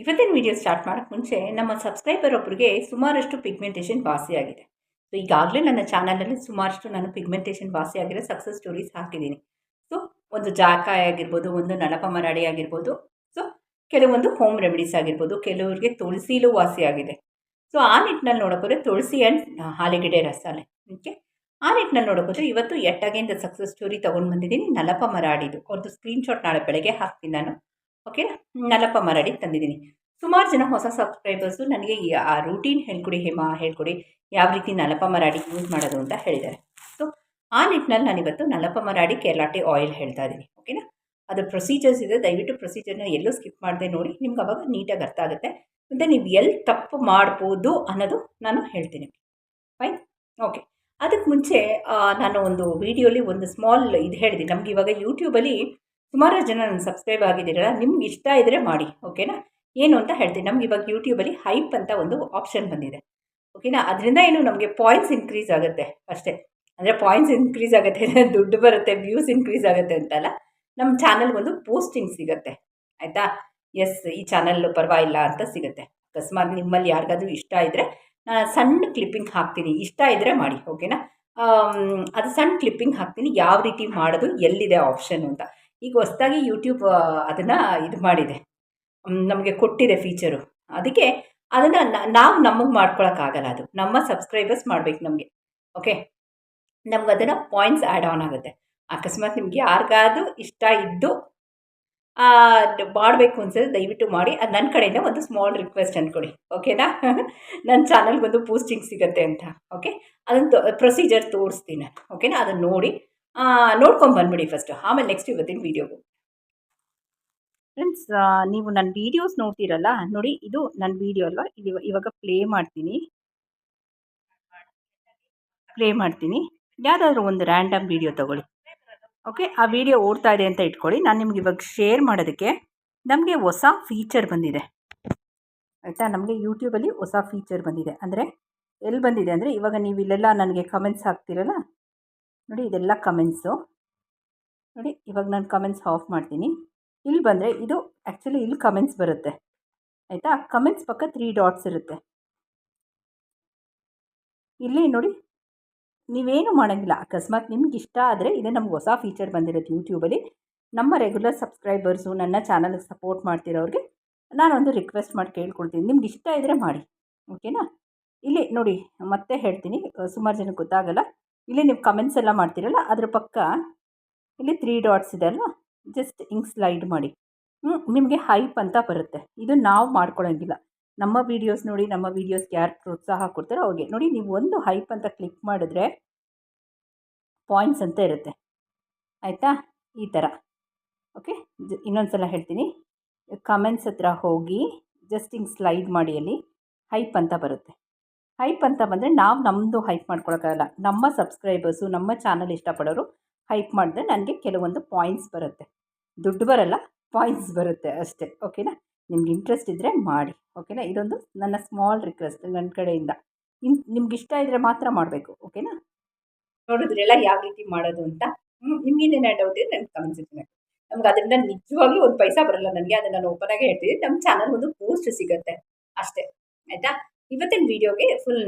ಇವತ್ತಿನ video start ಮಾಡೋಕ್ಕೆ ಮುಂಚೆ ನಮ್ಮ ಸಬ್ಸ್ಕ್ರೈಬರ್ ಒಬ್ಬರಿಗೆ ಸುಮಾರಷ್ಟು ಪಿಗ್ಮೆಂಟೇಷನ್ ವಾಸಿಯಾಗಿದೆ ಸೊ ಈಗಾಗಲೇ ನನ್ನ ಚಾನಲಲ್ಲಿ ಸುಮಾರಷ್ಟು ನಾನು ಪಿಗ್ಮೆಂಟೇಷನ್ ವಾಸಿಯಾಗಿರೋ ಸಕ್ಸಸ್ ಸ್ಟೋರೀಸ್ ಹಾಕಿದ್ದೀನಿ. ಸೊ ಒಂದು ಜಾಕಾಯಿ ಆಗಿರ್ಬೋದು, ಒಂದು ನಳಪ ಮರಾಡಿ ಆಗಿರ್ಬೋದು ಸೊ ಕೆಲವೊಂದು ಹೋಮ್ ರೆಮಿಡೀಸ್ ಆಗಿರ್ಬೋದು, ಕೆಲವರಿಗೆ ತುಳಸಿಲೂ ವಾಸಿಯಾಗಿದೆ ಸೊ ಆ ನಿಟ್ಟಿನಲ್ಲಿ ನೋಡೋಕೋದ್ರೆ ತುಳಸಿ ಆ್ಯಂಡ್ ಹಾಲಿಗಿಡೆ ರಸಾಲೆ ಓಕೆ ಆ ನಿಟ್ಟಿನಲ್ಲಿ ನೋಡೋಕೋದ್ರೆ ಇವತ್ತು ಎಟ್ಟಾಗೆಯಿಂದ ಸಕ್ಸಸ್ ಸ್ಟೋರಿ ತೊಗೊಂಡು ಬಂದಿದ್ದೀನಿ. ನಲಪ ಮರಾಡಿದು. ಅವ್ರದ್ದು ಸ್ಕ್ರೀನ್ಶಾಟ್ ನಾಳೆ ಬೆಳಗ್ಗೆ ಹಾಕ್ತೀನಿ ನಾನು. ಓಕೆ ನಲಪ ಮರಡಿ ತಂದಿದ್ದೀನಿ. ಸುಮಾರು ಜನ ಹೊಸ ಸಬ್ಸ್ಕ್ರೈಬರ್ಸು ನನಗೆ ಆ ರೂಟೀನ್ ಹೇಳ್ಕೊಡಿ, ಹೇಮಾ ಹೇಳ್ಕೊಡಿ, ಯಾವ ರೀತಿ ನಲಪ ಮರಾಡಿ ಯೂಸ್ ಮಾಡೋದು ಅಂತ ಹೇಳಿದ್ದಾರೆ. ಸೊ ಆ ನಿಟ್ಟಿನಲ್ಲಿ ನಾನಿವತ್ತು ನಲಪ ಮರಾಡಿ ಕೆಲಾಟಿ ಆಯಿಲ್ ಹೇಳ್ತಾ ಇದ್ದೀನಿ. ಓಕೆನಾ ಅದು ಪ್ರೊಸೀಜರ್ಸ್ ಇದೆ. ದಯವಿಟ್ಟು ಪ್ರೊಸೀಜರ್ನ ಎಲ್ಲೂ ಸ್ಕಿಪ್ ಮಾಡದೆ ನೋಡಿ. ನಿಮ್ಗೆ ಅವಾಗ ನೀಟಾಗಿ ಅರ್ಥ ಆಗುತ್ತೆ. ಮತ್ತು ನೀವು ಎಲ್ಲಿ ತಪ್ಪು ಮಾಡ್ಬೋದು ಅನ್ನೋದು ನಾನು ಹೇಳ್ತೀನಿ. ಫೈನ್ ಓಕೆ ಅದಕ್ಕೆ ಮುಂಚೆ ನಾನು ಒಂದು ವೀಡಿಯೋಲಿ ಒಂದು ಸ್ಮಾಲ್ ಇದು ಹೇಳಿದೆ ನಮ್ಗೆ ಇವಾಗ ಯೂಟ್ಯೂಬಲ್ಲಿ ಸುಮಾರು ಜನ ನನ್ನ ಸಬ್ಸ್ಕ್ರೈಬ್ ಆಗಿದ್ದೀರಲ್ಲ, ನಿಮ್ಗೆ ಇಷ್ಟ ಇದ್ದರೆ ಮಾಡಿ ಓಕೆನಾ ಏನು ಅಂತ ಹೇಳ್ತೀನಿ. ನಮ್ಗೆ ಇವಾಗ ಯೂಟ್ಯೂಬಲ್ಲಿ ಹೈಪ್ ಅಂತ ಒಂದು ಆಪ್ಷನ್ ಬಂದಿದೆ ಓಕೆನಾ ಅದರಿಂದ ಏನು ನಮಗೆ ಪಾಯಿಂಟ್ಸ್ ಇನ್ಕ್ರೀಸ್ ಆಗುತ್ತೆ ಅಷ್ಟೇ. ಅಂದರೆ ಪಾಯಿಂಟ್ಸ್ ಇನ್ಕ್ರೀಸ್ ಆಗುತ್ತೆ, ದುಡ್ಡು ಬರುತ್ತೆ ವ್ಯೂಸ್ ಇನ್ಕ್ರೀಸ್ ಆಗುತ್ತೆ ಅಂತಲ್ಲ ನಮ್ಮ ಚಾನಲ್ಗೊಂದು ಪೋಸ್ಟಿಂಗ್ ಸಿಗುತ್ತೆ, ಆಯಿತಾ? ಎಸ್ ಈ ಚಾನಲ್ ಪರವಾಗಿಲ್ಲ ಅಂತ ಸಿಗುತ್ತೆ. ಅಕಸ್ಮಾತ್ ನಿಮ್ಮಲ್ಲಿ ಯಾರಿಗಾದ್ರೂ ಇಷ್ಟ ಇದ್ದರೆ ನಾನು ಸಣ್ಣ ಕ್ಲಿಪ್ಪಿಂಗ್ ಹಾಕ್ತೀನಿ. ಇಷ್ಟ ಇದ್ದರೆ ಮಾಡಿ ಓಕೆನಾ ಅದು ಸಣ್ಣ ಕ್ಲಿಪ್ಪಿಂಗ್ ಹಾಕ್ತೀನಿ. ಯಾವ ರೀತಿ ಮಾಡೋದು, ಎಲ್ಲಿದೆ ಆಪ್ಷನ್ ಅಂತ. ಈಗ ಹೊಸ್ದಾಗಿ ಯೂಟ್ಯೂಬ್ ಅದನ್ನು ಇದು ಮಾಡಿದೆ. ನಮಗೆ ಕೊಟ್ಟಿದೆ ಫೀಚರು ಅದಕ್ಕೆ ಅದನ್ನು ನಾವು ನಮಗೆ ಮಾಡ್ಕೊಳಕ್ಕಾಗಲ್ಲ ಅದು. ನಮ್ಮ ಸಬ್ಸ್ಕ್ರೈಬರ್ಸ್ ಮಾಡಬೇಕು ನಮಗೆ. ಓಕೆ ನಮ್ಗೆ ಅದನ್ನು ಪಾಯಿಂಟ್ಸ್ ಆ್ಯಡ್ ಆನ್ ಆಗುತ್ತೆ. ಅಕಸ್ಮಾತ್ ನಿಮಗೆ ಯಾರಿಗಾದ್ರೂ ಇಷ್ಟ ಇದ್ದು ಮಾಡಬೇಕು ಅನ್ಸಿದ್ರೆ ದಯವಿಟ್ಟು ಮಾಡಿ. ಅದು ನನ್ನ ಕಡೆಯಿಂದ ಒಂದು ಸ್ಮಾಲ್ ರಿಕ್ವೆಸ್ಟ್ ಅಂದ್ಕೊಡಿ ಓಕೆನಾ ನನ್ನ ಚಾನಲ್ಗೊಂದು ಪೋಸ್ಟಿಂಗ್ ಸಿಗುತ್ತೆ ಅಂತ. ಓಕೆ ಅದನ್ನು ಪ್ರೊಸೀಜರ್ ತೋರಿಸ್ತೀನಿ ಓಕೆನಾ ಅದನ್ನು ನೋಡಿ. ನೋಡ್ಕೊಂಡು ಬಂದ್ಬಿಡಿ ಫಸ್ಟು ಆಮೇಲೆ ನೆಕ್ಸ್ಟ್ ಇವತ್ತಿನ ವೀಡಿಯೋಗೆ ಫ್ರೆಂಡ್ಸ್ ನೀವು ನನ್ನ ವೀಡಿಯೋಸ್ ನೋಡ್ತೀರಲ್ಲ? ನೋಡಿ, ಇದು ನನ್ನ ವೀಡಿಯೋ ಅಲ್ವಾ? ಇಲ್ಲಿ ಇವಾಗ ಪ್ಲೇ ಮಾಡ್ತೀನಿ. ಪ್ಲೇ ಮಾಡ್ತೀನಿ. ಯಾವುದಾದ್ರೂ ಒಂದು ರ್ಯಾಂಡಮ್ ವೀಡಿಯೋ ತಗೊಳ್ಳಿ. ಓಕೆ ಆ ವಿಡಿಯೋ ಓಡ್ತಾ ಇದೆ ಅಂತ ಇಟ್ಕೊಳ್ಳಿ. ನಾನು ನಿಮ್ಗೆ ಇವಾಗ ಶೇರ್ ಮಾಡೋದಕ್ಕೆ ನಮಗೆ ಹೊಸ ಫೀಚರ್ ಬಂದಿದೆ. ಆಯಿತಾ? ನಮಗೆ ಯೂಟ್ಯೂಬಲ್ಲಿ ಹೊಸ ಫೀಚರ್ ಬಂದಿದೆ. ಅಂದರೆ ಎಲ್ಲಿ ಬಂದಿದೆ ಅಂದರೆ ಇವಾಗ ನೀವು ಇಲ್ಲೆಲ್ಲ ನನಗೆ ಕಮೆಂಟ್ಸ್ ಹಾಕ್ತಿರಲ್ಲ? ನೋಡಿ ಇದೆಲ್ಲ ಕಮೆಂಟ್ಸು ನೋಡಿ ಇವಾಗ ನಾನು ಕಮೆಂಟ್ಸ್ ಆಫ್ ಮಾಡ್ತೀನಿ. ಇಲ್ಲಿ ಬಂದರೆ ಇದು ಆ್ಯಕ್ಚುಲಿ ಇಲ್ಲಿ ಕಮೆಂಟ್ಸ್ ಬರುತ್ತೆ. ಆಯಿತಾ? ಕಮೆಂಟ್ಸ್ ಪಕ್ಕ ತ್ರೀ ಡಾಟ್ಸ್ ಇರುತ್ತೆ. ಇಲ್ಲಿ ನೋಡಿ ನೀವೇನು ಮಾಡೋಂಗಿಲ್ಲ. ಅಕಸ್ಮಾತ್ ನಿಮ್ಗೆ ಇಷ್ಟ ಆದರೆ ಇದೇ ನಮ್ಗೆ ಹೊಸ ಫೀಚರ್ ಬಂದಿರುತ್ತೆ ಯೂಟ್ಯೂಬಲ್ಲಿ ನಮ್ಮ ರೆಗ್ಯುಲರ್ ಸಬ್ಸ್ಕ್ರೈಬರ್ಸು ನನ್ನ ಚಾನಲ್ಗೆ ಸಪೋರ್ಟ್ ಮಾಡ್ತಿರೋರಿಗೆ ನಾನೊಂದು ರಿಕ್ವೆಸ್ಟ್ ಮಾಡಿ ಕೇಳ್ಕೊಳ್ತೀನಿ ನಿಮ್ಗೆ ಇಷ್ಟ ಇದ್ದರೆ ಮಾಡಿ. ಓಕೆನಾ ಇಲ್ಲಿ ನೋಡಿ ಮತ್ತೆ ಹೇಳ್ತೀನಿ. ಸುಮಾರು ಜನಕ್ಕೆ ಗೊತ್ತಾಗಲ್ಲ. ಇಲ್ಲಿ ನೀವು ಕಮೆಂಟ್ಸ್ ಎಲ್ಲ ಮಾಡ್ತೀರಲ್ಲ, ಅದ್ರ ಪಕ್ಕ ಇಲ್ಲಿ ತ್ರೀ ಡಾಟ್ಸ್ ಇದೆ ಅಲ್ವಾ? ಜಸ್ಟ್ ಹಿಂಗೆ ಸ್ಲೈಡ್ ಮಾಡಿ. ನಿಮಗೆ ಹೈಪ್ ಅಂತ ಬರುತ್ತೆ. ಇದು ನಾವು ಮಾಡ್ಕೊಳ್ಳೋಂಗಿಲ್ಲ ನಮ್ಮ ವೀಡಿಯೋಸ್ ನೋಡಿ, ನಮ್ಮ ವೀಡಿಯೋಸ್ಗೆ ಯಾರು ಪ್ರೋತ್ಸಾಹ ಕೊಡ್ತಾರೋ ಅವ್ರಿಗೆ ನೋಡಿ, ನೀವು ಒಂದು ಹೈಪ್ ಅಂತ ಕ್ಲಿಕ್ ಮಾಡಿದ್ರೆ ಪಾಯಿಂಟ್ಸ್ ಅಂತ ಇರುತ್ತೆ. ಆಯಿತಾ? ಈ ಥರ ಓಕೆ ಇನ್ನೊಂದು ಸಲ ಹೇಳ್ತೀನಿ. ಕಮೆಂಟ್ಸ್ ಹತ್ರ ಹೋಗಿ ಜಸ್ಟ್ ಹಿಂಗೆ ಸ್ಲೈಡ್ ಮಾಡಿ ಅಲ್ಲಿ ಹೈಪ್ ಅಂತ ಬರುತ್ತೆ. ಹೈಪ್ ಅಂತ ಬಂದರೆ ನಾವು ನಮ್ಮದು ಹೈಪ್ ಮಾಡ್ಕೊಳಕ್ಕಾಗಲ್ಲ. ನಮ್ಮ ಸಬ್ಸ್ಕ್ರೈಬರ್ಸು ನಮ್ಮ ಚಾನಲ್ ಇಷ್ಟಪಡೋರು ಹೈಪ್ ಮಾಡಿದ್ರೆ ನನಗೆ ಕೆಲವೊಂದು ಪಾಯಿಂಟ್ಸ್ ಬರುತ್ತೆ. ದುಡ್ಡು ಬರಲ್ಲ ಪಾಯಿಂಟ್ಸ್ ಬರುತ್ತೆ ಅಷ್ಟೇ ಓಕೆನಾ ನಿಮ್ಗೆ ಇಂಟ್ರೆಸ್ಟ್ ಇದ್ದರೆ ಮಾಡಿ ಓಕೆನಾ ಇದೊಂದು ನನ್ನ ಸ್ಮಾಲ್ ರಿಕ್ವೆಸ್ಟ್ ನನ್ನ ಕಡೆಯಿಂದ. ಇನ್ ನಿಮ್ಗೆ ಇಷ್ಟ ಇದ್ದರೆ ಮಾತ್ರ ಮಾಡಬೇಕು ಓಕೆನಾ ನೋಡಿದ್ರೆಲ್ಲ ಯಾವ ರೀತಿ ಮಾಡೋದು ಅಂತ ನಿಮ್ಗೇನೇನೋ ಡೌಟ್ ಇದೆ ನನಗೆ ಸೆಕ್ಷನ್ ನಮ್ಗೆ ಅದರಿಂದ ನಿಜವಾಗ್ಲೂ ಒಂದು ಪೈಸಾ ಬರಲ್ಲ ನನಗೆ, ಅದನ್ನು ನಾನು ಓಪನ್ ಆಗಿ ಹೇಳ್ತೀನಿ ನಮ್ಮ ಚಾನಲ್ ಒಂದು ಪೋಸ್ಟ್ ಸಿಗುತ್ತೆ ಅಷ್ಟೇ, ಆಯಿತಾ? ಇವತ್ತಿನ ವಿಡಿಯೋಗೆ ಫುಲ್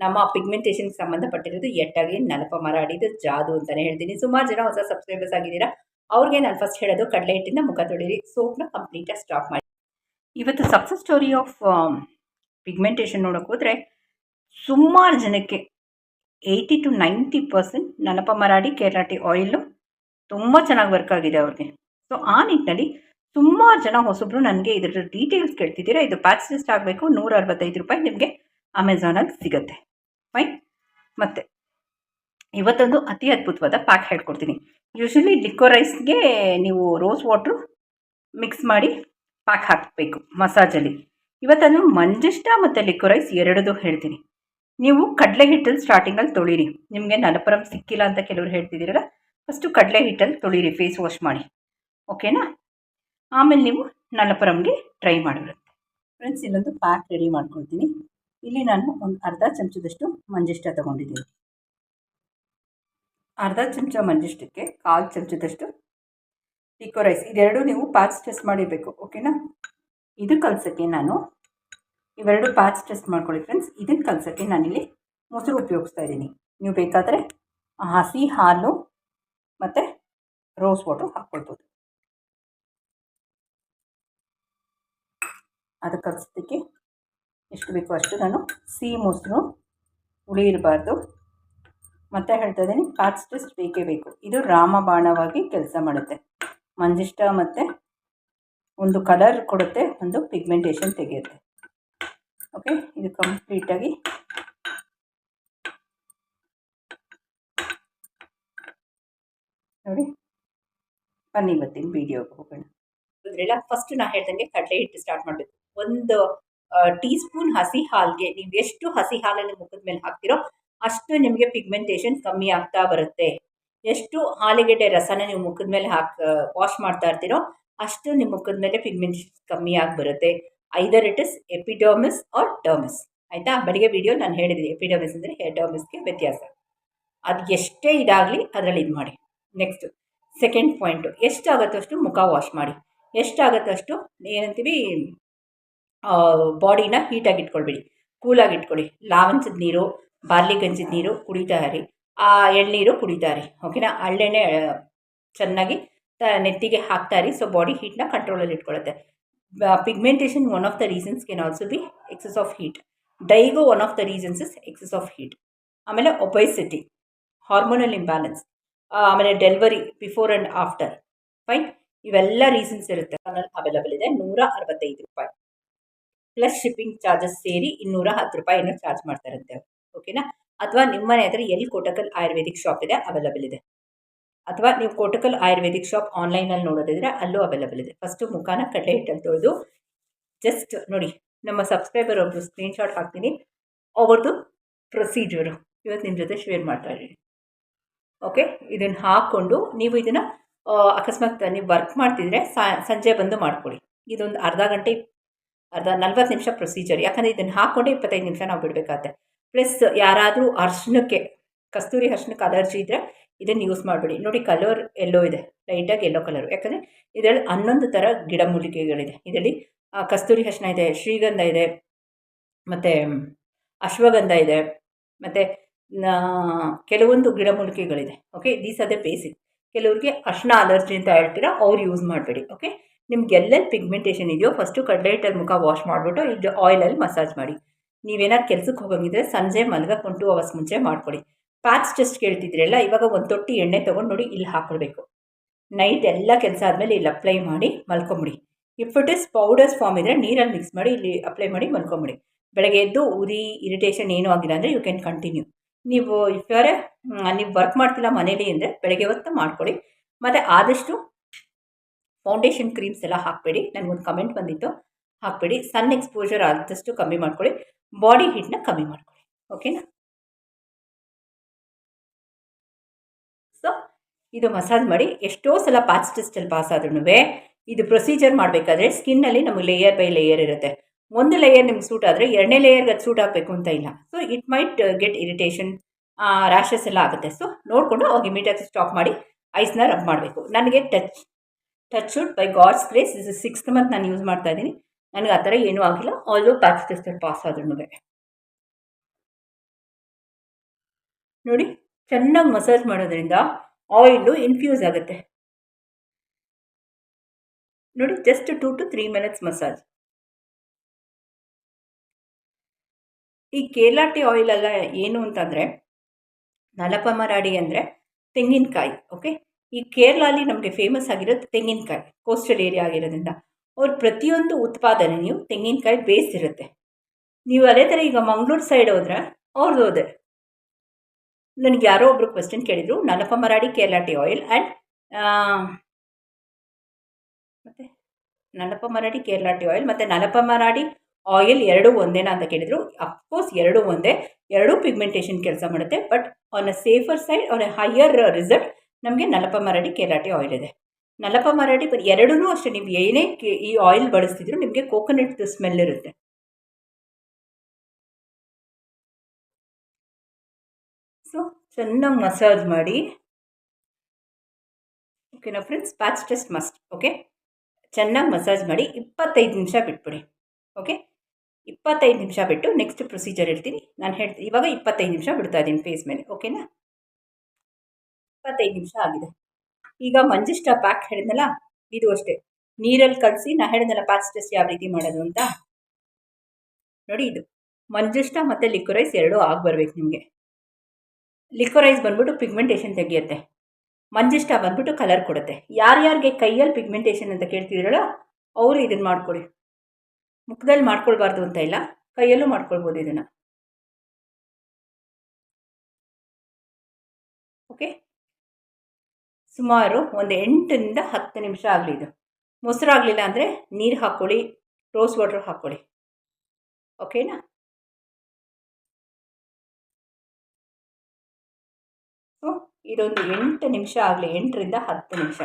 ನಮ್ಮ ಪಿಗ್ಮೆಂಟೇಷನ್ಗೆ ಸಂಬಂಧಪಟ್ಟಿರೋದು ಎಟ್ಟಾಗಿ ನಲಪ ಮರಾಡಿದು ಜಾದು ಅಂತಲೇ ಹೇಳ್ತೀನಿ. ಸುಮಾರು ಜನ ಹೊಸ ಸಬ್ಸ್ಕ್ರೈಬರ್ಸ್ ಆಗಿದ್ದೀರಾ? ಅವ್ರಿಗೆ ನಾನು ಫಸ್ಟ್ ಹೇಳೋದು ಕಡಲೆ ಹಿಟ್ಟಿಂದ ಮುಖ ತೊಳಿರಿ. ಸೋಪ್ನ ಕಂಪ್ಲೀಟಾಗಿ ಸ್ಟಾಪ್ ಮಾಡಿ. ಇವತ್ತು ಸಕ್ಸಸ್ ಸ್ಟೋರಿ ಆಫ್ ಪಿಗ್ಮೆಂಟೇಷನ್ ನೋಡೋಕೆ ಹೋದರೆ ಸುಮಾರು ಜನಕ್ಕೆ eighty to ninety percent Nalpamaradi ಕೇರಾಟಿ oil ತುಂಬ ಚೆನ್ನಾಗಿ ವರ್ಕ್ ಆಗಿದೆ ಅವ್ರಿಗೆ. ಸೊ ಆ ನಿಟ್ಟಿನಲ್ಲಿ ಸುಮಾರು ಜನ ಹೊಸಬ್ರು ನನಗೆ ಇದರ ಡೀಟೇಲ್ಸ್ ಕೇಳ್ತಿದ್ದೀರಾ. ಇದು ಪ್ಯಾಚ್ ಲಿಸ್ಟ್ ಆಗಬೇಕು ನೂರ ಅರವತ್ತೈದು ರೂಪಾಯಿ ನಿಮಗೆ ಅಮೆಝಾನಲ್ಲಿ ಸಿಗುತ್ತೆ. ಫೈನ್ ಮತ್ತೆ, ಇವತ್ತೊಂದು ಅತಿ ಅದ್ಭುತವಾದ ಪ್ಯಾಕ್ ಹೇಳ್ಕೊಡ್ತೀನಿ. ಯೂಶ್ವಲಿ ಲಿಕ್ವರೈಸ್ಗೆ ನೀವು ರೋಸ್ ವಾಟ್ರು ಮಿಕ್ಸ್ ಮಾಡಿ ಪ್ಯಾಕ್ ಹಾಕಬೇಕು ಮಸಾಜಲ್ಲಿ ಇವತ್ತನ್ನು ಮಂಜಿಷ್ಟ ಮತ್ತು ಲಿಕ್ವರೈಸ್ ಎರಡದು ಹೇಳ್ತೀನಿ. ನೀವು ಕಡಲೆ ಹಿಟ್ಟಲ್ಲಿ ಸ್ಟಾರ್ಟಿಂಗಲ್ಲಿ ತೊಳೀರಿ. ನಿಮಗೆ ನಲಪರಂ ಸಿಕ್ಕಿಲ್ಲ ಅಂತ ಕೆಲವರು ಹೇಳ್ತಿದ್ದೀರಲ್ಲ ಫಸ್ಟು ಕಡಲೆ ಹಿಟ್ಟಲ್ಲಿ ತೊಳೀರಿ ಫೇಸ್ ವಾಶ್ ಮಾಡಿ. ಓಕೆನಾ ಆಮೇಲೆ ನೀವು ನಲಪರಂಗೆ ಟ್ರೈ ಮಾಡಿರುತ್ತೆ. ಫ್ರೆಂಡ್ಸ್ ಇಲ್ಲೊಂದು ಪ್ಯಾಕ್ ರೆಡಿ ಮಾಡ್ಕೊಳ್ತೀನಿ. ಇಲ್ಲಿ ನಾನು ಒಂದು ಅರ್ಧ ಚಮಚದಷ್ಟು ಮಂಜಿಷ್ಟ ತಗೊಂಡಿದ್ದೀನಿ. ಅರ್ಧ ಚಮಚ ಮಂಜಿಷ್ಟಕ್ಕೆ ಕಾಲು ಚಮಚದಷ್ಟು ಟಿಕೋ ರೈಸ್ ಇದೆರಡು ನೀವು ಪ್ಯಾಚ್ ಟೆಸ್ಟ್ ಮಾಡಿರಬೇಕು ಓಕೆನಾ ಇದು ಕಲ್ಸೋಕ್ಕೆ ನಾನು ಇವೆರಡು ಪ್ಯಾಚ್ ಟೆಸ್ಟ್ ಮಾಡ್ಕೊಳ್ಳಿ ಫ್ರೆಂಡ್ಸ್ ಇದನ್ನು ಕಲ್ಸೋಕ್ಕೆ ನಾನಿಲ್ಲಿ ಮೊಸರು ಉಪಯೋಗಿಸ್ತಾ ಇದ್ದೀನಿ. ನೀವು ಬೇಕಾದರೆ ಹಸಿ ಹಾಲು ಮತ್ತು ರೋಸ್ ವಾಟರ್ ಹಾಕ್ಕೊಳ್ಬೋದು. ಅದು ಕಲಿಸೋದಕ್ಕೆ ಎಷ್ಟು ಬೇಕು ಅಷ್ಟು ನಾನು ಸಿಹಿ ಮೊಸರು ಹುಳಿ ಇರಬಾರ್ದು ಮತ್ತೆ ಹೇಳ್ತಾ ಇದ್ದೀನಿ ಪ್ಯಾಚ್ ಟೆಸ್ಟ್ ಬೇಕೇ ಬೇಕು. ಇದು ರಾಮಬಾಣವಾಗಿ ಕೆಲಸ ಮಾಡುತ್ತೆ. ಮಂಜಿಷ್ಟ ಮತ್ತು ಒಂದು ಕಲರ್ ಕೊಡುತ್ತೆ, ಒಂದು ಪಿಗ್ಮೆಂಟೇಷನ್ ತೆಗೆಯುತ್ತೆ. ಓಕೆ ಇದು ಕಂಪ್ಲೀಟಾಗಿ ನೋಡಿ, ಬನ್ನಿ ಬರ್ತೀನಿ ವೀಡಿಯೋಗೆ ಹೋಗೋಣ. ಫಸ್ಟ್ ನಾ ಹೇಳ್ದಂಗೆ ಕಡಲೆ ಹಿಟ್ಟು ಸ್ಟಾರ್ಟ್ ಮಾಡಬೇಕು. ಒಂದು ಟೀ ಸ್ಪೂನ್ ಹಸಿ ಹಾಲಿಗೆ. ನೀವು ಎಷ್ಟು ಹಸಿ ಹಾಲನ್ನು ಮುಖದ ಮೇಲೆ ಹಾಕ್ತಿರೋ ಅಷ್ಟು ನಿಮಗೆ ಪಿಗ್ಮೆಂಟೇಷನ್ ಕಮ್ಮಿ ಆಗ್ತಾ ಬರುತ್ತೆ. ಎಷ್ಟು ಹಾಲಿಗೆಡ್ಡೆ ರಸನ ನೀವು ಮುಖದ ಮೇಲೆ ಹಾಕಿ ವಾಶ್ ಮಾಡ್ತಾ ಇರ್ತೀರೋ ಅಷ್ಟು ನಿಮ್ಮ ಮುಖದ ಮೇಲೆ ಪಿಗ್ಮೆಂಟೇಷನ್ ಕಮ್ಮಿ ಆಗಿ ಬರುತ್ತೆ. Either it is epidermis or dermis ಆಯಿತಾ? ಬೆಳಿಗ್ಗೆ ವಿಡಿಯೋ ನಾನು ಹೇಳಿದ್ದೀನಿ ಎಪಿಡರ್ಮಿಸ್ ಅಂದರೆ ಡರ್ಮಿಸ್ಗೆ ವ್ಯತ್ಯಾಸ. ಅದು ಎಷ್ಟೇ ಇದಾಗಲಿ ಅದರಲ್ಲಿ ಇದು ಮಾಡಿ. ನೆಕ್ಸ್ಟು ಸೆಕೆಂಡ್ ಪಾಯಿಂಟು ಎಷ್ಟಾಗುತ್ತೋ ಅಷ್ಟು ಮುಖ ವಾಶ್ ಮಾಡಿ. ಎಷ್ಟಾಗುತ್ತೋ ಅಷ್ಟು ಏನಂತೀವಿ? ಬಾಡಿನ ಹೀಟಾಗಿ ಇಟ್ಕೊಳ್ಬೇಡಿ. ಕೂಲಾಗಿ ಇಟ್ಕೊಳ್ಳಿ ಲಾವಂಚದ ನೀರು ಬಾರ್ಲಿ ಗಂಜದ ನೀರು ಕುಡಿತಾ ಇರಿ. ಆ, ಎಳ್ನೀರು ಕುಡಿತಾ ಇರಿ. ಓಕೆನಾ ಹಳ್ಳೆಣ್ಣೆ ಚೆನ್ನಾಗಿ ನೆತ್ತಿಗೆ ಹಾಕ್ತಾ ಇರಿ. ಸೊ ಬಾಡಿ ಹೀಟ್ನ ಕಂಟ್ರೋಲಲ್ಲಿ ಇಟ್ಕೊಳ್ಳುತ್ತೆ pigmentation one of the reasons can also be excess of heat ಡೈಗೋ one of the reasons is excess of heat ಆಮೇಲೆ ಒಬೈಸಿಟಿ ಹಾರ್ಮೋನಲ್ ಇಂಬ್ಯಾಲೆನ್ಸ್ ಆಮೇಲೆ delivery before and after fine ಇವೆಲ್ಲ ರೀಸನ್ಸ್ ಇರುತ್ತೆ. ಅವೈಲಬಲ್ ಇದೆ. ನೂರ ಅರವತ್ತೈದು ರೂಪಾಯಿ. ಪ್ಲಸ್ ಶಿಪ್ಪಿಂಗ್ ಚಾರ್ಜಸ್ ಸೇರಿ ಇನ್ನೂರ ಹತ್ತು ರೂಪಾಯಿ ಏನೋ ಚಾರ್ಜ್ ಮಾಡ್ತಾರಂತೆ ಓಕೆನಾ ಅಥವಾ ನಿಮ್ಮ ಮನೆ ಹತ್ರ ಎಲ್ಲಿ ಕೋಟಕಲ್ ಆಯುರ್ವೇದಿಕ್ ಶಾಪ್ ಇದೆ ಅವೈಲಬಲ್ ಇದೆ. ಅಥವಾ ನೀವು ಕೋಟಕಲ್ ಆಯುರ್ವೇದಿಕ್ ಶಾಪ್ ಆನ್ಲೈನಲ್ಲಿ ನೋಡೋದಿದ್ರೆ ಅಲ್ಲೂ ಅವೈಲಬಲ್ ಇದೆ. ಫಸ್ಟು ಮುಖಾನ ಕಡಲೆ ಹಿಟ್ಟಲ್ಲಿ ತೊಳೆದು ಜಸ್ಟ್ ನೋಡಿ, ನಮ್ಮ ಸಬ್ಸ್ಕ್ರೈಬರ್ ಒಬ್ಬರು ಸ್ಕ್ರೀನ್ಶಾಟ್ ಹಾಕ್ತೀನಿ. ಅವ್ರದ್ದು ಪ್ರೊಸೀಜರು ಇವತ್ತು ನಿಮ್ಮ ಜೊತೆ ಶೇರ್ ಮಾಡ್ತಾ ಇದ್ದೀನಿ. ಓಕೆ ಇದನ್ನು ಹಾಕ್ಕೊಂಡು ನೀವು ಇದನ್ನು ಅಕಸ್ಮಾತ್ ನೀವು ವರ್ಕ್ ಮಾಡ್ತಿದ್ರೆ ಸಂಜೆ ಬಂದು ಮಾಡ್ಕೊಳ್ಳಿ ಇದೊಂದು ಅರ್ಧ ಗಂಟೆ ಅರ್ಧ ನಲ್ವತ್ತು ನಿಮಿಷ ಪ್ರೊಸೀಜರ್ ಯಾಕಂದರೆ ಇದನ್ನು ಹಾಕ್ಕೊಂಡೆ ಇಪ್ಪತ್ತೈದು ನಿಮಿಷ ನಾವು ಬಿಡಬೇಕಾಗತ್ತೆ. ಪ್ಲಸ್ ಯಾರಾದರೂ ಅರ್ಶನಕ್ಕೆ ಕಸ್ತೂರಿ ಅರ್ಶನಕ್ಕೆ ಅಲರ್ಜಿ ಇದ್ದರೆ ಇದನ್ನು ಯೂಸ್ ಮಾಡಬೇಡಿ. ನೋಡಿ ಕಲರ್ ಎಲ್ಲೋ ಇದೆ. ಲೈಟಾಗಿ ಎಲ್ಲೋ ಕಲರು ಯಾಕಂದರೆ ಇದರಲ್ಲಿ ಹನ್ನೊಂದು ಥರ ಗಿಡಮೂಲಿಕೆಗಳಿದೆ ಇದರಲ್ಲಿ ಕಸ್ತೂರಿ ಅರ್ಶನ ಇದೆ, ಶ್ರೀಗಂಧ ಇದೆ, ಮತ್ತು ಅಶ್ವಗಂಧ ಇದೆ, ಮತ್ತು ಕೆಲವೊಂದು ಗಿಡಮೂಲಿಕೆಗಳಿದೆ okay these are the basic ಕೆಲವರಿಗೆ ಅರ್ಶನ ಅಲರ್ಜಿ ಅಂತ ಹೇಳ್ತೀರಾ, ಅವ್ರು ಯೂಸ್ ಮಾಡಬೇಡಿ. ಓಕೆ ನಿಮ್ಗೆ ಎಲ್ಲೆಲ್ಲಿ ಪಿಗ್ಮೆಂಟೇಷನ್ ಇದೆಯೋ ಫಸ್ಟು ಕಡಲೆ ಹಿಟ್ಟಲ್ಲಿ ಮುಖ ವಾಶ್ ಮಾಡಿಬಿಟ್ಟು ಇದು ಆಯಿಲಲ್ಲಿ ಮಸಾಜ್ ಮಾಡಿ. ನೀವೇನಾದ್ರು ಕೆಲಸಕ್ಕೆ ಹೋಗಂಗಿದ್ರೆ ಸಂಜೆ ಮಲಗಕ್ಕೆ ಒಂದು ಟು ಅವರ್ಸ್ ಮುಂಚೆ ಮಾಡ್ಕೊಳ್ಳಿ ಪ್ಯಾಚ್ ಟೆಸ್ಟ್ ಕೇಳ್ತಿದ್ರಲ್ಲ, ಇವಾಗ ಒಂದು ತೊಟ್ಟಿ ಎಣ್ಣೆ ತೊಗೊಂಡು ನೋಡಿ ಇಲ್ಲಿ ಹಾಕ್ಕೊಳ್ಬೇಕು ನೈಟ್ ಎಲ್ಲ ಕೆಲಸ ಆದಮೇಲೆ ಇಲ್ಲಿ ಅಪ್ಲೈ ಮಾಡಿ ಮಲ್ಕೊಂಬಿಡಿ. If it is powders form ಇದ್ದರೆ ನೀರಲ್ಲಿ ಮಿಕ್ಸ್ ಮಾಡಿ ಇಲ್ಲಿ ಅಪ್ಲೈ ಮಾಡಿ ಮಲ್ಕೊಂಬಿಡಿ. ಬೆಳಗ್ಗೆ ಎದ್ದು ಉರಿ ಇರಿಟೇಷನ್ ಏನೂ ಆಗಿಲ್ಲ ಅಂದರೆ ಯು ಕ್ಯಾನ್ ಕಂಟಿನ್ಯೂ ನೀವು ಇಫ್ ಯಾರೇ ನೀವು ವರ್ಕ್ ಮಾಡ್ತಿಲ್ಲ ಮನೇಲಿ ಅಂದರೆ ಬೆಳಗ್ಗೆ ಹೊತ್ತು ಮಾಡ್ಕೊಳ್ಳಿ ಮತ್ತು ಆದಷ್ಟು ಫೌಂಡೇಶನ್ ಕ್ರೀಮ್ಸ್ ಎಲ್ಲ ಹಾಕಬೇಡಿ. ನನಗೊಂದು ಕಮೆಂಟ್ ಬಂದಿತ್ತು. ಹಾಕಬೇಡಿ. ಸನ್ ಎಕ್ಸ್ಪೋಜರ್ ಆದಷ್ಟು ಕಮ್ಮಿ ಮಾಡ್ಕೊಳ್ಳಿ. ಬಾಡಿ ಹೀಟ್ನ ಕಮ್ಮಿ ಮಾಡ್ಕೊಳ್ಳಿ. ಓಕೆನಾ ಸೊ ಇದು ಮಸಾಜ್ ಮಾಡಿ ಎಷ್ಟೋ ಸಲ ಪಾಚ್ ಟೆಸ್ಟಲ್ಲಿ ಪಾಸ್ ಆದ್ರೂ ಇದು ಪ್ರೊಸೀಜರ್ ಮಾಡಬೇಕಾದ್ರೆ ಸ್ಕಿನ್ನಲ್ಲಿ ನಮಗೆ ಲೇಯರ್ ಬೈ ಲೇಯರ್ ಇರುತ್ತೆ. ಒಂದು ಲೇಯರ್ ನಿಮ್ಗೆ ಸೂಟ್ ಆದರೆ ಎರಡನೇ ಲೇಯರ್ಗೆ ಅದು ಸೂಟ್ ಆಗಬೇಕು ಅಂತ ಇಲ್ಲ. So it might get irritation rashes ಎಲ್ಲ ಆಗುತ್ತೆ. ಸೊ ನೋಡಿಕೊಂಡು ಅವಾಗ ಇಮಿಡಿಯೇಟ್ ಸ್ಟಾಪ್ ಮಾಡಿ ಐಸ್ನ ರಬ್ ಮಾಡಬೇಕು. ನನಗೆ touch touch by God's grace is sixth month ನಾನು ಯೂಸ್ ಮಾಡ್ತಾ ಇದ್ದೀನಿ. ನನಗೆ ಆ ಥರ ಏನೂ ಆಗಿಲ್ಲ. ಆಲ್ದೋ ಪ್ಯಾಚ್ ಟೆಸ್ಟಲ್ಲಿ ಪಾಸ್ ಆದ್ರೂ ನೋಡಿ, ಚೆನ್ನಾಗಿ ಮಸಾಜ್ ಮಾಡೋದ್ರಿಂದ ಆಯಿಲು ಇನ್ಫ್ಯೂಸ್ ಆಗುತ್ತೆ. ನೋಡಿ just two to three minutes massage ಈ ಕೇರಳ ಆಯಿಲ್ ಎಲ್ಲ ಏನು ಅಂತಂದರೆ, ನಲಪಮರಾಡಿ ಅಂದರೆ ತೆಂಗಿನಕಾಯಿ ಓಕೆ ಈ ಕೇರಳಲ್ಲಿ ನಮಗೆ ಫೇಮಸ್ ಆಗಿರೋದು ತೆಂಗಿನಕಾಯಿ ಕೋಸ್ಟಲ್ ಏರಿಯಾ ಆಗಿರೋದ್ರಿಂದ. ಅವ್ರ ಪ್ರತಿಯೊಂದು ಉತ್ಪಾದನೆಯು ತೆಂಗಿನಕಾಯಿ ಬೇಸ್ ಇರುತ್ತೆ. ನೀವು ಅದೇ ಥರ ಈಗ ಮಂಗಳೂರು ಸೈಡ್ ಹೋದ್ರೆ ಅವ್ರದ್ದು ಹೋದೆ ನನಗೆ ಯಾರೋ ಒಬ್ರು ಕ್ವೆಶ್ಚನ್ ಕೇಳಿದರು Nalpamaradi Kerala tea oil and ಮತ್ತು Nalpamaradi Kerala tea oil ಮತ್ತು ನಲಪ ಮರಾಡಿ ಆಯಿಲ್ ಎರಡೂ ಒಂದೇನಾ ಅಂತ ಕೇಳಿದರು. ಅಫ್ಕೋರ್ಸ್ ಎರಡೂ ಒಂದೇ. ಎರಡೂ ಪಿಗ್ಮೆಂಟೇಷನ್ ಕೆಲಸ ಮಾಡುತ್ತೆ but on a safer side on a higher result ನಮಗೆ Nalpamaradi Kerala tea oil ಇದೆ. ನಲಪ ಮರಡಿ ಎರಡೂ ಅಷ್ಟೇ, ನೀವು ಏನೇ ಈ ಆಯಿಲ್ ಬಳಸ್ತಿದ್ರು ನಿಮಗೆ ಕೋಕೋನಟ್ ಸ್ಮೆಲ್ ಇರುತ್ತೆ. ಸೊ ಚೆನ್ನಾಗಿ ಮಸಾಜ್ ಮಾಡಿ. ಓಕೆನಾ friends patch test must okay ಚೆನ್ನಾಗಿ ಮಸಾಜ್ ಮಾಡಿ, ಇಪ್ಪತ್ತೈದು ನಿಮಿಷ ಬಿಟ್ಬಿಡಿ ಓಕೆ ಇಪ್ಪತ್ತೈದು ನಿಮಿಷ ಬಿಟ್ಟು ನೆಕ್ಸ್ಟ್ ಪ್ರೊಸೀಜರ್ ಹೇಳ್ತೀನಿ. ನಾನು ಹೇಳ್ತೀನಿ ಇವಾಗ ಇಪ್ಪತ್ತೈದು ನಿಮಿಷ ಬಿಡ್ತಾ ಇದ್ದೀನಿ ಫೇಸ್ ಮೇಲೆ ಓಕೆನಾ ಇಪ್ಪತ್ತೈದು ನಿಮಿಷ ಆಗಿದೆ. ಈಗ ಮಂಜಿಷ್ಟ ಪ್ಯಾಕ್ ಹೇಳಿದ್ನಲ್ಲ ಇದು ಅಷ್ಟೇ. ನೀರಲ್ಲಿ ಕಲಸಿ, ನಾ ಹೇಳಿದ್ನಲ್ಲ ಪ್ಯಾಚ್ ಟೆಸ್ಟ್ ಯಾವ ರೀತಿ ಮಾಡೋದು ಅಂತ. ನೋಡಿ ಇದು. ಮಂಜಿಷ್ಟ ಮತ್ತು ಲಿಕ್ವರೈಸ್ ಎರಡೂ ಆಗಿ ಬರಬೇಕು ನಿಮಗೆ. ಲಿಕ್ವರೈಸ್ ಬಂದ್ಬಿಟ್ಟು ಪಿಗ್ಮೆಂಟೇಷನ್ ತೆಗಿಯುತ್ತೆ. ಮಂಜಿಷ್ಟ ಬಂದ್ಬಿಟ್ಟು ಕಲರ್ ಕೊಡುತ್ತೆ. ಯಾರ್ಯಾರಿಗೆ ಕೈಯಲ್ಲಿ ಪಿಗ್ಮೆಂಟೇಷನ್ ಅಂತ ಕೇಳ್ತಿದ್ದೀರಲ್ಲ ಅವರು ಇದನ್ನು ಮಾಡ್ಕೊಳ್ಳಿ ಮುಖದಲ್ಲಿ ಮಾಡ್ಕೊಳ್ಬಾರ್ದು ಅಂತ ಇಲ್ಲ, ಕೈಯಲ್ಲೂ ಮಾಡ್ಕೊಳ್ಬೋದು ಇದನ್ನು. ಓಕೆ ಸುಮಾರು ಒಂದು ಎಂಟರಿಂದ ಹತ್ತು ನಿಮಿಷ ಆಗಲಿ ಇದು. ಮೊಸರಾಗಲಿಲ್ಲ ಅಂದರೆ ನೀರು ಹಾಕ್ಕೊಳ್ಳಿ ರೋಸ್ ವಾಟ್ರ್ ಹಾಕ್ಕೊಳ್ಳಿ ಓಕೆನಾ ಸೊ ಇದೊಂದು ಎಂಟು ನಿಮಿಷ ಆಗಲಿ, ಎಂಟರಿಂದ ಹತ್ತು ನಿಮಿಷ.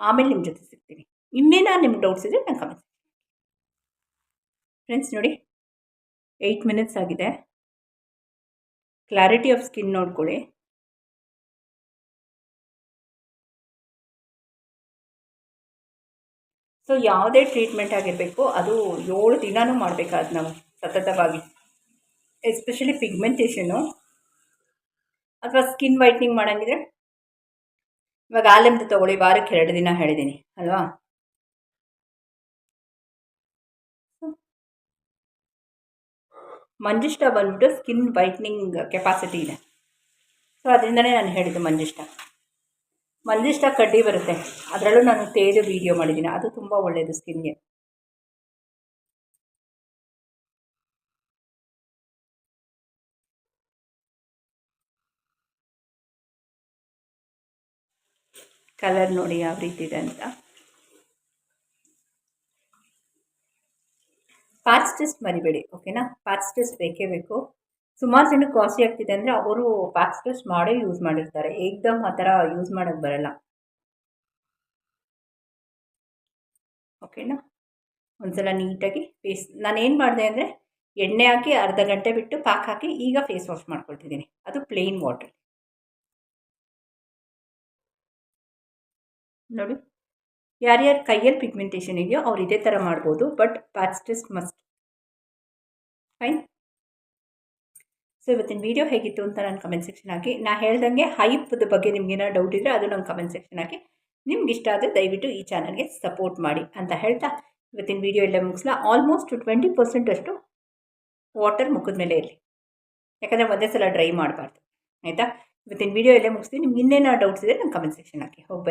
ಆಮೇಲೆ ನಿಮ್ಮ ಜೊತೆ ಸಿಗ್ತೀನಿ. ಇನ್ನೇನಾ ನಿಮ್ಗೆ ಡೌಟ್ಸ್ ಇದ್ದರೆ ನಂಗೆ ಕಮೆಂಟ್ ಫ್ರೆಂಡ್ಸ್ ನೋಡಿ ಏಯ್ಟ್ ಮಿನಿಟ್ಸ್ ಆಗಿದೆ. ಕ್ಲಾರಿಟಿ ಆಫ್ ಸ್ಕಿನ್ ನೋಡ್ಕೊಳ್ಳಿ. ಸೊ ಯಾವುದೇ ಟ್ರೀಟ್ಮೆಂಟ್ ಆಗಿರಬೇಕು, ಅದು ಏಳು ದಿನವೂ ಮಾಡಬೇಕಾದ್ ನಾವು, ಸತತವಾಗಿ. ಎಸ್ಪೆಷಲಿ ಪಿಗ್ಮೆಂಟೇಷನು ಅಥವಾ ಸ್ಕಿನ್ ವೈಟ್ನಿಂಗ್ ಮಾಡೋಂಗಿದ್ರೆ, ಇವಾಗ ಆಲೆಮ್ದು ತೊಗೊಳ್ಳಿ, ವಾರಕ್ಕೆ ಎರಡು ದಿನ ಹೇಳಿದ್ದೀನಿ ಅಲ್ವಾ? ಮಂಜುಷ್ಟ ಬಂದ್ಬಿಟ್ಟು ಸ್ಕಿನ್ ವೈಟ್ನಿಂಗ್ ಕೆಪಾಸಿಟಿ ಇದೆ. ಸೊ ಅದರಿಂದನೇ ನಾನು ಹೇಳಿದ್ದು ಮಂಜಿಷ್ಟ ಮಂಜಿಷ್ಟ ಕಡ್ಡಿ ಬರುತ್ತೆ. ಅದರಲ್ಲೂ ನಾನು ತೇಲು ವೀಡಿಯೋ ಮಾಡಿದ್ದೀನಿ. ಅದು ತುಂಬ ಒಳ್ಳೆಯದು ಸ್ಕಿನ್ಗೆ ಕಲರ್ ನೋಡಿ ಯಾವ ರೀತಿ ಇದೆ ಅಂತ. ಪ್ಯಾಚ್ ಟೆಸ್ಟ್ ಮರಿಬೇಡಿ ಓಕೆನಾ ಪ್ಯಾಚ್ ಟೆಸ್ಟ್ ಬೇಕೇ ಬೇಕು. ಸುಮಾರು ಜನಕ್ಕೆ ಕಾಸ್ಟ್ಲಿ ಆಗ್ತಿದೆ ಅಂದರೆ ಅವರು ಪ್ಯಾಕ್ಸ್ ಟೆಸ್ಟ್ ಮಾಡೇ ಯೂಸ್ ಮಾಡಿರ್ತಾರೆ. ಏಕ್ದಮ್ ಆ ಥರ ಯೂಸ್ ಮಾಡೋಕ್ಕೆ ಬರಲ್ಲ. ಓಕೆನಾ ಒಂದ್ಸಲ ನೀಟಾಗಿ ಫೇಸ್ ನಾನೇನು ಮಾಡಿದೆ ಅಂದರೆ ಎಣ್ಣೆ ಹಾಕಿ ಅರ್ಧ ಗಂಟೆ ಬಿಟ್ಟು ಪ್ಯಾಕ್ ಹಾಕಿ ಈಗ ಫೇಸ್ ವಾಶ್ ಮಾಡ್ಕೊಳ್ತಿದ್ದೀನಿ. ಅದು ಪ್ಲೇನ್ ವಾಟರ್ ನೋಡಿ, ಯಾರ್ಯಾರು ಕೈಯಲ್ಲಿ ಪಿಗ್ಮೆಂಟೇಷನ್ ಇದೆಯೋ ಅವ್ರು ಇದೇ ಥರ ಮಾಡ್ಬೋದು but patch test must fine so ಇವತ್ತಿನ ವೀಡಿಯೋ ಹೇಗಿತ್ತು ಅಂತ ನಾನು ಕಮೆಂಟ್ ಸೆಕ್ಷನ್ ಹಾಕಿ ನಾ ಹೇಳ್ದಂಗೆ ಹೈಪ್ದ ಬಗ್ಗೆ ನಿಮ್ಗೇನೋ ಡೌಟ್ ಇದ್ದರೆ ಅದು ನಂಗೆ ಕಮೆಂಟ್ ಸೆಕ್ಷನ್ ಹಾಕಿ ನಿಮ್ಗೆ ಇಷ್ಟ ಆದರೆ ದಯವಿಟ್ಟು ಈ ಚಾನಲ್ಗೆ ಸಪೋರ್ಟ್ ಮಾಡಿ ಅಂತ ಹೇಳ್ತಾ. ಇವತ್ತಿನ ವೀಡಿಯೋ ಎಲ್ಲ ಮುಗಿಸ್ಲಾ. ಆಲ್ಮೋಸ್ಟ್ ಟ್ವೆಂಟಿ ಪರ್ಸೆಂಟ್ ಅಷ್ಟು ವಾಟರ್ ಮುಖದ ಮೇಲೆ ಇರಲಿ. ಯಾಕಂದರೆ ಒಂದೇ ಸಲ ಡ್ರೈ ಮಾಡಬಾರ್ದು. ಆಯಿತಾ? ಇವತ್ತಿನ ವೀಡಿಯೋ ಎಲ್ಲೇ ಮುಗಿಸ್ತೀನಿ. ನಿಮ್ಗೆ ಇನ್ನೇನೋ ಡೌಟ್ಸ್ ಇದೆ ನಂಗೆ ಕಮೆಂಟ್ ಸೆಕ್ಷನ್ ಹಾಕಿ ಹೋಗಿ